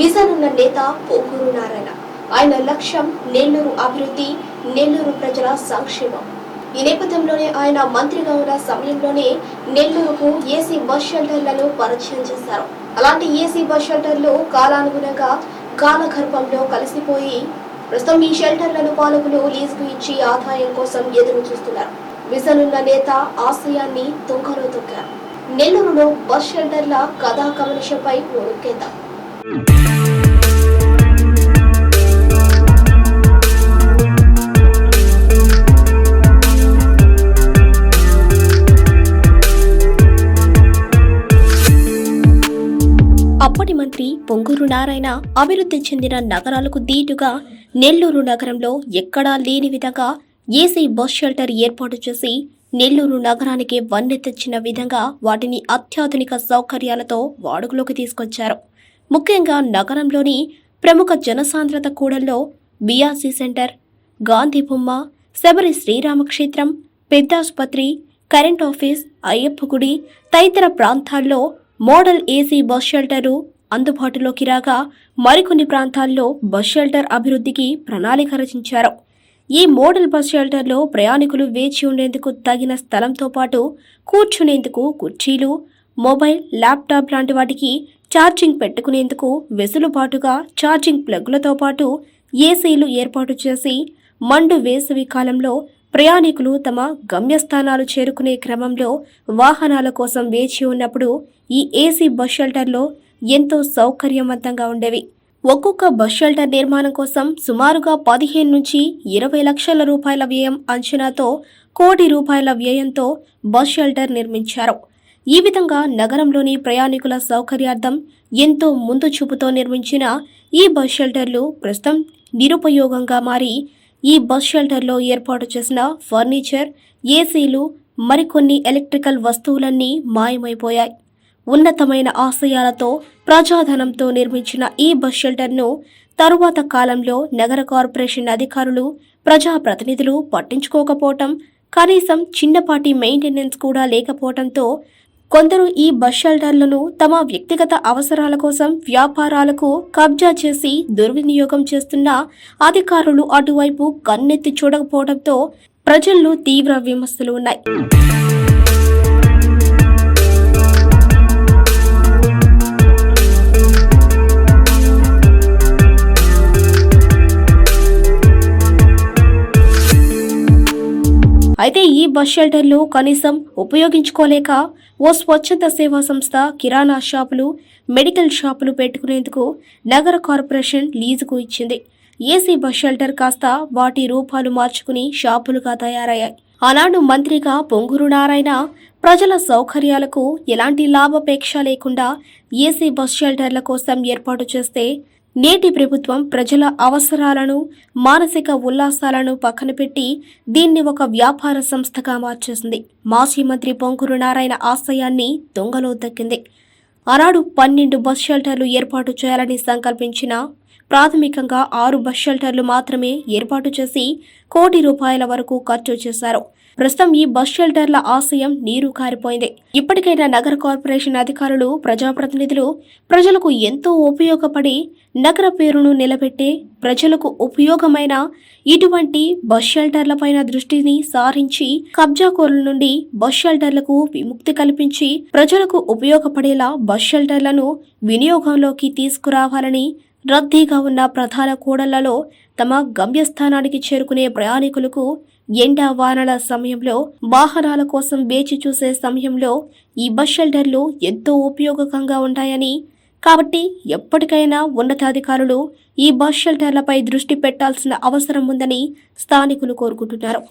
Vision ఉన్న నేత పోకూరు నారాయణ. ఆయన లక్ష్యం నెల్లూరు అభివృద్ధి నెల్లూరు ప్రజల సంక్షేమం. ఈ నేపథ్యంలోనే ఆయన మంత్రిగా ఉన్న సమయంలోనే నెల్లూరుకు ఏసీ బస్ షెల్టర్లను పరిచయం చేశారు. అలాంటి ఏసీ బస్ షెల్టర్లు కాలానుగుణంగా కాలగర్భంలో కలిసిపోయి ప్రస్తుతం ఈ షెల్టర్లను పాలకులు లీజుకు ఇచ్చి ఆదాయం కోసం ఎదురు చూస్తున్నారు. విజనున్న నేత ఆశయాన్ని తుంగలో తొక్కారు. నెల్లూరులో బస్ షెల్టర్ల కథా కమనిషపై ఉడుకేద్దాం అప్పటి మంత్రి పొంగూరు నారాయణ అభివృద్ధి చెందిన నగరాలకు దీటుగా నెల్లూరు నగరంలో ఎక్కడా లేని విధంగా ఏసీ బస్ షెల్టర్ ఏర్పాటు చేసి నెల్లూరు నగరానికి వన్నె తెచ్చిన విధంగా వాటిని అత్యాధునిక సౌకర్యాలతో వాడుకలోకి తీసుకొచ్చారు. ముఖ్యంగా నగరంలోని ప్రముఖ జనసాంద్రత కూడల్లో బీఆర్సీ సెంటర్ గాంధీ బొమ్మ శబరి శ్రీరామక్షేత్రం పెద్దాసుపత్రి కరెంట్ ఆఫీస్ అయ్యప్ప గుడి తదితర ప్రాంతాల్లో మోడల్ ఏసీ బస్ షెల్టరు అందుబాటులోకి రాగా మరికొన్ని ప్రాంతాల్లో బస్ షెల్టర్ అభివృద్ధికి ప్రణాళిక రచించారు. ఈ మోడల్ బస్ షెల్టర్లో ప్రయాణికులు వేచి ఉండేందుకు తగిన స్థలంతో పాటు కూర్చునేందుకు కుర్చీలు మొబైల్ ల్యాప్టాప్ లాంటి వాటికి ఛార్జింగ్ పెట్టుకునేందుకు వెసులుబాటుగా ఛార్జింగ్ ప్లగ్లతో పాటు ఏసీలు ఏర్పాటు చేసి మండు వేసవి కాలంలో ప్రయాణికులు తమ గమ్యస్థానాలు చేరుకునే క్రమంలో వాహనాల కోసం వేచి ఉన్నప్పుడు ఈ ఏసీ బస్ షెల్టర్లో ఎంతో సౌకర్యవంతంగా ఉండేవి. ఒక్కొక్క బస్ షెల్టర్ నిర్మాణం కోసం సుమారుగా పదిహేను నుంచి ఇరవై లక్షల రూపాయల వ్యయం అంచనాతో కోటి రూపాయల వ్యయంతో బస్ షెల్టర్ నిర్మించారు. ఈ విధంగా నగరంలోని ప్రయాణికుల సౌకర్యార్థం ఎంతో ముందు చూపుతో నిర్మించిన ఈ బస్ షెల్టర్లు ప్రస్తుతం నిరుపయోగంగా మారి ఈ బస్ షెల్టర్లో ఏర్పాటు చేసిన ఫర్నిచర్ ఏసీలు మరికొన్ని ఎలక్ట్రికల్ వస్తువులన్నీ మాయమైపోయాయి. ఉన్నతమైన ఆశయాలతో ప్రజాధనంతో నిర్మించిన ఈ బస్ షెల్టర్ను తరువాత కాలంలో నగర కార్పొరేషన్ అధికారులు ప్రజాప్రతినిధులు పట్టించుకోకపోవటం కనీసం చిన్నపాటి మెయింటెనెన్స్ కూడా లేకపోవడంతో కొందరు ఈ బస్ షెల్టర్లను తమ వ్యక్తిగత అవసరాల కోసం వ్యాపారాలకు కబ్జా చేసి దుర్వినియోగం చేస్తున్న అధికారులు అటువైపు కన్నెత్తి చూడకపోవడంతో ప్రజల్లో తీవ్ర విమర్శలు ఉన్నాయి. అయితే ఈ బస్ షెల్టర్లు కనీసం ఉపయోగించుకోలేక ఓ స్వచ్ఛంద సేవా సంస్థ కిరాణా షాపులు మెడికల్ షాపులు పెట్టుకునేందుకు నగర కార్పొరేషన్ లీజుకు ఇచ్చింది. ఏసీ బస్ షెల్టర్ కాస్త వాటి రూపాలు మార్చుకుని షాపులుగా తయారయ్యాయి. ఆనాడు మంత్రిగా పొంగూరు నారాయణ ప్రజల సౌకర్యాలకు ఎలాంటి లాభాపేక్ష లేకుండా ఏసీ బస్ షెల్టర్ల కోసం ఏర్పాటు చేస్తే నేటి ప్రభుత్వం ప్రజల అవసరాలను మానసిక ఉల్లాసాలను పక్కన పెట్టి దీన్ని ఒక వ్యాపార సంస్థగా మార్చేసింది. మాజీ మంత్రి పొంగురు నారాయణ ఆశయాన్ని దొంగలో దక్కింది. ఆనాడు పన్నెండు బస్ షెల్టర్లు ఏర్పాటు చేయాలని సంకల్పించిన ప్రాథమికంగా ఆరు బస్ షెల్టర్లు మాత్రమే ఏర్పాటు చేసి కోటి రూపాయల వరకు ఖర్చు చేశారు. ప్రస్తుతం ఈ బస్ షెల్టర్ల ఆశయం నీరు కారిపోయింది. ఇప్పటికైనా నగర కార్పొరేషన్ అధికారులు ప్రజాప్రతినిధులు ప్రజలకు ఎంతో ఉపయోగపడి నగర పేరును నిలబెట్టే ప్రజలకు ఉపయోగమైన ఇటువంటి బస్ షెల్టర్లపైన దృష్టిని సారించి కబ్జాకోరుల నుండి బస్ షెల్టర్లకు విముక్తి కల్పించి ప్రజలకు ఉపయోగపడేలా బస్ షెల్టర్లను వినియోగంలోకి తీసుకురావాలని రద్దీగా ఉన్న ప్రధాన కూడళ్ళలో తమ గమ్యస్థానానికి చేరుకునే ప్రయాణికులకు ఎండా వానల సమయంలో వాహనాల కోసం వేచి చూసే సమయంలో ఈ బస్ షెల్టర్లు ఎంతో ఉపయోగకంగా ఉంటాయని. కాబట్టి ఎప్పటికైనా ఉన్నతాధికారులు ఈ బస్ షెల్టర్లపై దృష్టి పెట్టాల్సిన అవసరం ఉందని స్థానికులు కోరుకుంటున్నారు.